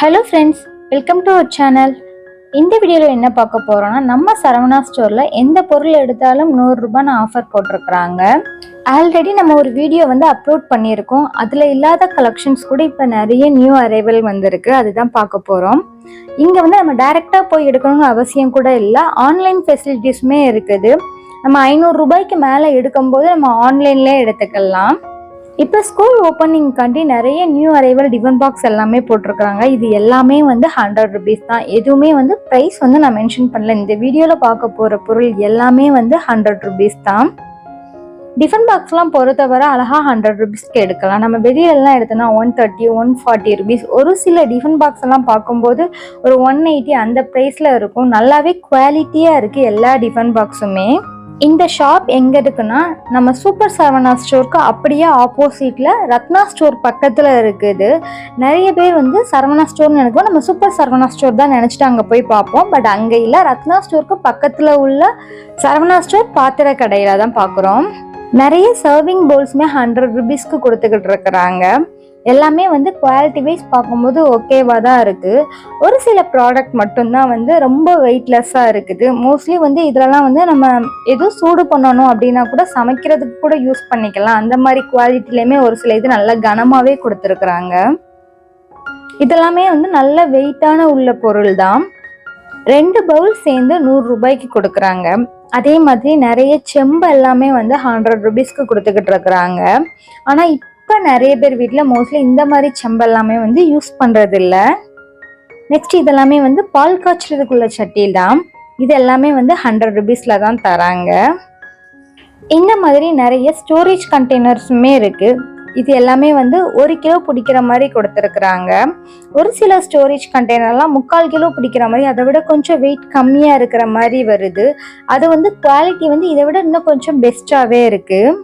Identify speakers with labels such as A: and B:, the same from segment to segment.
A: Hello friends welcome to our channel இந்த வீடியோவில் என்ன பார்க்க போகிறோம்னா நம்ம சரவணா ஸ்டோரில் எந்த பொருள் எடுத்தாலும் நூறுரூபான்னு ஆஃபர் போட்டிருக்கிறாங்க. ஆல்ரெடி நம்ம ஒரு வீடியோ வந்து அப்லோட் பண்ணியிருக்கோம். அதில் இல்லாத கலெக்ஷன்ஸ் கூட இப்போ நிறைய நியூ அரைவல் வந்திருக்கு. அதுதான் பார்க்க போகிறோம் இங்கே வந்து நம்ம டைரெக்டாக போய் எடுக்கணும்னு அவசியம் கூட இல்லை. ஆன்லைன் ஃபெசிலிட்டிஸுமே இருக்குது. நம்ம ஐநூறு ரூபாய்க்கு மேலே எடுக்கும்போது நம்ம ஆன்லைன்லேயே எடுத்துக்கலாம். இப்போ ஸ்கூல் ஓப்பனிங்காண்டி நிறைய நியூ அரைவல் டிஃபன் பாக்ஸ் எல்லாமே போட்டிருக்காங்க இது எல்லாமே வந்து ஹண்ட்ரட் ருபீஸ் தான். எதுவுமே வந்து ப்ரைஸ் வந்து நான் மென்ஷன் பண்ணல. இந்த வீடியோவில் பார்க்க போகிற பொருள் எல்லாமே வந்து ஹண்ட்ரட் ருபீஸ் தான். டிஃபன் பாக்ஸ்லாம் பொறுத்தவரை அழகாக ஹண்ட்ரட் ருபீஸ்க்கு எடுக்கலாம். நம்ம வெளியிலலாம் எடுத்தோம்னா one thirty one forty rupees ஒரு சில டிஃபன் பாக்ஸ் எல்லாம் பார்க்கும்போது ஒரு ஒன் எயிட்டி அந்த ப்ரைஸில் இருக்கும். நல்லாவே குவாலிட்டியாக இருக்குது எல்லா டிஃபன் பாக்ஸுமே இந்த ஷாப் எங்க இருக்குன்னா நம்ம சூப்பர் சரவணா ஸ்டோருக்கு அப்படியே ஆப்போசிட்ல ரத்னா ஸ்டோர் பக்கத்துல இருக்குது. நிறைய பேர் வந்து சரவணா ஸ்டோர்னு நினைக்கும். நம்ம சூப்பர் சரவணா ஸ்டோர் தான் நினைச்சிட்டு அங்க போய் பார்ப்போம். பட் அங்க இல்ல ரத்னா ஸ்டோருக்கு பக்கத்துல உள்ள சரவணா ஸ்டோர் பாத்திர கடையில தான் பாக்குறோம் நிறைய சர்விங் பவுல்ஸ்மே ஹண்ட்ரட் ருபீஸ்க்கு கொடுத்துக்கிட்டு இருக்கிறாங்க. எல்லாமே வந்து குவாலிட்டி வைஸ் பார்க்கும்போது ஓகேவாக தான் இருக்குது ஒரு சில ப்ராடக்ட் மட்டும்தான் வந்து ரொம்ப வெயிட்லெஸ்ஸாக இருக்குது. மோஸ்ட்லி வந்து இதிலலாம் வந்து நம்ம எதுவும் சூடு பண்ணணும் அப்படின்னா கூட சமைக்கிறதுக்கு கூட யூஸ் பண்ணிக்கலாம். அந்த மாதிரி குவாலிட்டிலையுமே ஒரு சில இது நல்லா கனமாகவே கொடுத்துருக்குறாங்க. இதெல்லாமே வந்து நல்ல வெயிட்டான உள்ள பொருள் தான். ரெண்டு பவுல் சேர்ந்து நூறு ரூபாய்க்கு கொடுக்குறாங்க. அதே மாதிரி நிறைய செம்பு எல்லாமே வந்து ஹண்ட்ரட் ருபீஸ்க்கு கொடுத்துக்கிட்டு இருக்கிறாங்க. ஆனால் இப்போ இப்போ நிறைய பேர் வீட்டில் மோஸ்ட்லி இந்த மாதிரி செம்பெல்லாமே வந்து யூஸ் பண்ணுறது இல்லை நெக்ஸ்ட் இதெல்லாமே வந்து பால் காய்ச்சறதுக்குள்ள சட்டி தான். இது எல்லாமே வந்து ஹண்ட்ரட் ருபீஸில் தான் தராங்க. இந்த மாதிரி நிறைய ஸ்டோரேஜ் கண்டெய்னர்ஸுமே இருக்குது இது எல்லாமே வந்து ஒரு கிலோ பிடிக்கிற மாதிரி கொடுத்துருக்குறாங்க. ஒரு சில ஸ்டோரேஜ் கண்டெய்னர்லாம் முக்கால் கிலோ பிடிக்கிற மாதிரி அதை விட கொஞ்சம் வெயிட் கம்மியாக இருக்கிற மாதிரி வருது. அது வந்து குவாலிட்டி வந்து இதை விட இன்னும் கொஞ்சம் பெஸ்ட்டாகவே இருக்குது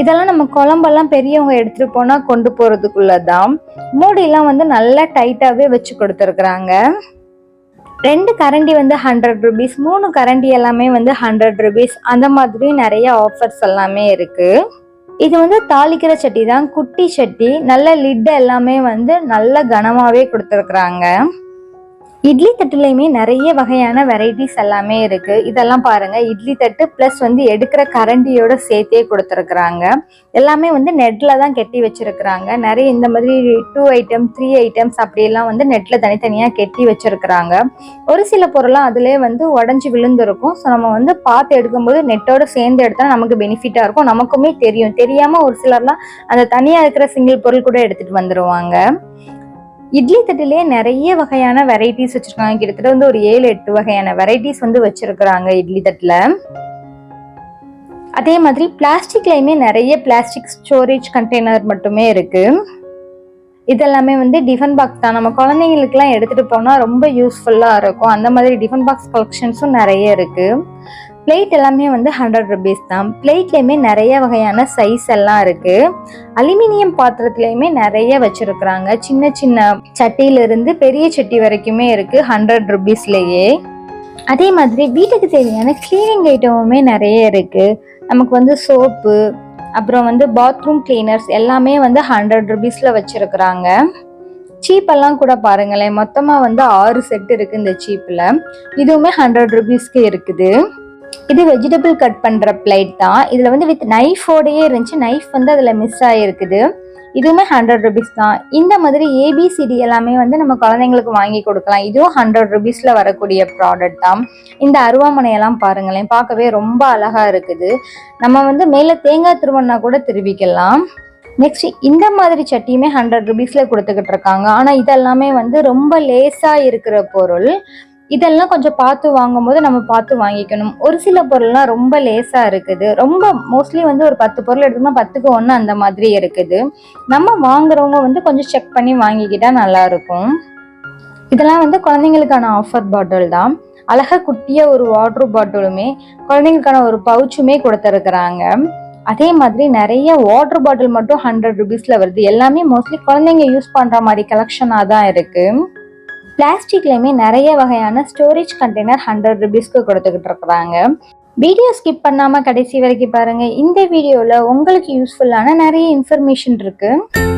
A: இதெல்லாம் நம்ம குழம்பெல்லாம் பெரியவங்க எடுத்துகிட்டு போனால் கொண்டு போறதுக்குள்ளதான் மூடிலாம் வந்து நல்லா டைட்டாகவே வச்சு கொடுத்துருக்குறாங்க. ரெண்டு கரண்டி வந்து ஹண்ட்ரட் ருபீஸ் மூணு கரண்டி எல்லாமே வந்து ஹண்ட்ரட் ருபீஸ் அந்த மாதிரி நிறைய ஆஃபர்ஸ் எல்லாமே இருக்குது இது வந்து தாளிக்கிற சட்டி தான் குட்டி சட்டி நல்ல லிட் எல்லாமே வந்து நல்ல கனமாகவே கொடுத்துருக்குறாங்க. இட்லி தட்டுலையுமே நிறைய வகையான வெரைட்டிஸ் எல்லாமே இருக்கு. இதெல்லாம் பாருங்க. இட்லி தட்டு பிளஸ் வந்து எடுக்கிற கரண்டியோட சேர்த்தே கொடுத்துருக்குறாங்க. எல்லாமே வந்து நெட்ல தான் கெட்டி வச்சிருக்கிறாங்க. நிறைய இந்த மாதிரி டூ ஐட்டம் த்ரீ ஐட்டம்ஸ் அப்படியெல்லாம் வந்து நெட்ல தனித்தனியாக கெட்டி வச்சிருக்கிறாங்க. ஒரு சில பொருளாம் அதுலேயே வந்து உடஞ்சி விழுந்திருக்கும். ஸோ நம்ம வந்து பார்த்து எடுக்கும்போது நெட்டோட சேர்ந்து எடுத்தால் நமக்கு பெனிஃபிட்டாக இருக்கும். நமக்குமே தெரியும். தெரியாமல் ஒரு சிலர்லாம் அந்த தனியாக இருக்கிற சிங்கிள் பொருள் கூட எடுத்துகிட்டு வந்துடுவாங்க இட்லி தட்டிலே நிறைய வகையான வெரைட்டிஸ் வச்சிருக்காங்க. கிட்டத்தட்ட வந்து ஒரு ஏழு எட்டு வகையான வெரைட்டிஸ் வந்து வச்சிருக்கிறாங்க இட்லி தட்டில். அதே மாதிரி பிளாஸ்டிக்லையுமே நிறைய பிளாஸ்டிக் ஸ்டோரேஜ் கண்டெய்னர் மட்டுமே இருக்கு. இதெல்லாமே வந்து டிஃபன் பாக்ஸ் தான். நம்ம குழந்தைங்களுக்குலாம் எடுத்துட்டு போனால் ரொம்ப யூஸ்ஃபுல்லாக இருக்கும். அந்த மாதிரி டிஃபன் பாக்ஸ் கலெக்ஷன்ஸும் நிறைய இருக்குது பிளேட் எல்லாமே வந்து ஹண்ட்ரட் ருபீஸ் தான். பிளேட்லேயுமே நிறைய வகையான சைஸ் எல்லாம் இருக்குது அலுமினியம் பாத்திரத்துலேயுமே நிறைய வச்சுருக்குறாங்க. சின்ன சின்ன சட்டியிலிருந்து பெரிய சட்டி வரைக்குமே இருக்குது ஹண்ட்ரட் ருபீஸ்லேயே அதே மாதிரி வீட்டுக்கு தேவையான கிளீனிங் ஐட்டமுமே நிறைய இருக்குது நமக்கு வந்து சோப்பு அப்புறம் வந்து பாத்ரூம் கிளீனர்ஸ் எல்லாமே வந்து ஹண்ட்ரட் ருபீஸில் வச்சுருக்குறாங்க. சீப்பெல்லாம் கூட பாருங்களேன். மொத்தமாக வந்து ஆறு செட் இருக்குது இந்த சீப்பில் இதுவுமே ஹண்ட்ரட் ருபீஸ்க்கு இருக்குது. இது வெஜிடபிள் கட் பண்ற பிளேட் தான். இதுல வந்து வித் நைஃபோடையே இருந்துச்சு. நைஃப் வந்து அதுல மிஸ் ஆகிருக்குது இதுவுமே ஹண்ட்ரட் ருபீஸ் தான். இந்த மாதிரி ஏபிசிடி எல்லாமே வந்து நம்ம குழந்தைங்களுக்கு வாங்கி கொடுக்கலாம். இதுவும் ஹண்ட்ரட் ருபீஸ்ல வரக்கூடிய ப்ராடக்ட் தான். இந்த அருவாமனையெல்லாம் பாருங்களேன். பார்க்கவே ரொம்ப அழகா இருக்குது. நம்ம வந்து மேல தேங்காய் திருவண்ணா கூட திருவிக்கலாம். நெக்ஸ்ட் இந்த மாதிரி சட்டியுமே ஹண்ட்ரட் ருபீஸ்ல கொடுத்துக்கிட்டு இருக்காங்க. ஆனா இதெல்லாமே வந்து ரொம்ப லேசா இருக்கிற பொருள். இதெல்லாம் கொஞ்சம் பார்த்து வாங்கும்போது நம்ம பார்த்து வாங்கிக்கணும். ஒரு சில பொருள்லாம் ரொம்ப லேசாக இருக்குது. ரொம்ப மோஸ்ட்லி வந்து ஒரு பத்து பொருள் எடுத்தோம்னா பத்துக்கு ஒன்று அந்த மாதிரி இருக்குது. நம்ம வாங்குறவங்க வந்து கொஞ்சம் செக் பண்ணி வாங்கிக்கிட்டா நல்லா இருக்கும். இதெல்லாம் வந்து குழந்தைங்களுக்கான ஆஃபர் பாட்டில் தான். அழகாக குட்டியாக ஒரு வாட்டர் பாட்டிலுமே குழந்தைங்களுக்கான ஒரு பவுச்சுமே கொடுத்துருக்குறாங்க. அதே மாதிரி நிறைய வாட்டர் பாட்டில் மட்டும் ஹண்ட்ரட் ருபீஸில் வருது. எல்லாமே மோஸ்ட்லி குழந்தைங்க யூஸ் பண்ணுற மாதிரி கலெக்ஷனாக தான் இருக்குது பிளாஸ்டிக்லேயுமே நிறைய வகையான ஸ்டோரேஜ் கண்டெய்னர் ஹண்ட்ரட் ருபீஸ்க்கு கொடுத்துக்கிட்டு இருக்கிறாங்க. வீடியோ ஸ்கிப் பண்ணாமல் கடைசி வரைக்கும் பாருங்கள் இந்த வீடியோவில் உங்களுக்கு யூஸ்ஃபுல்லான நிறைய இன்ஃபர்மேஷன் இருக்குது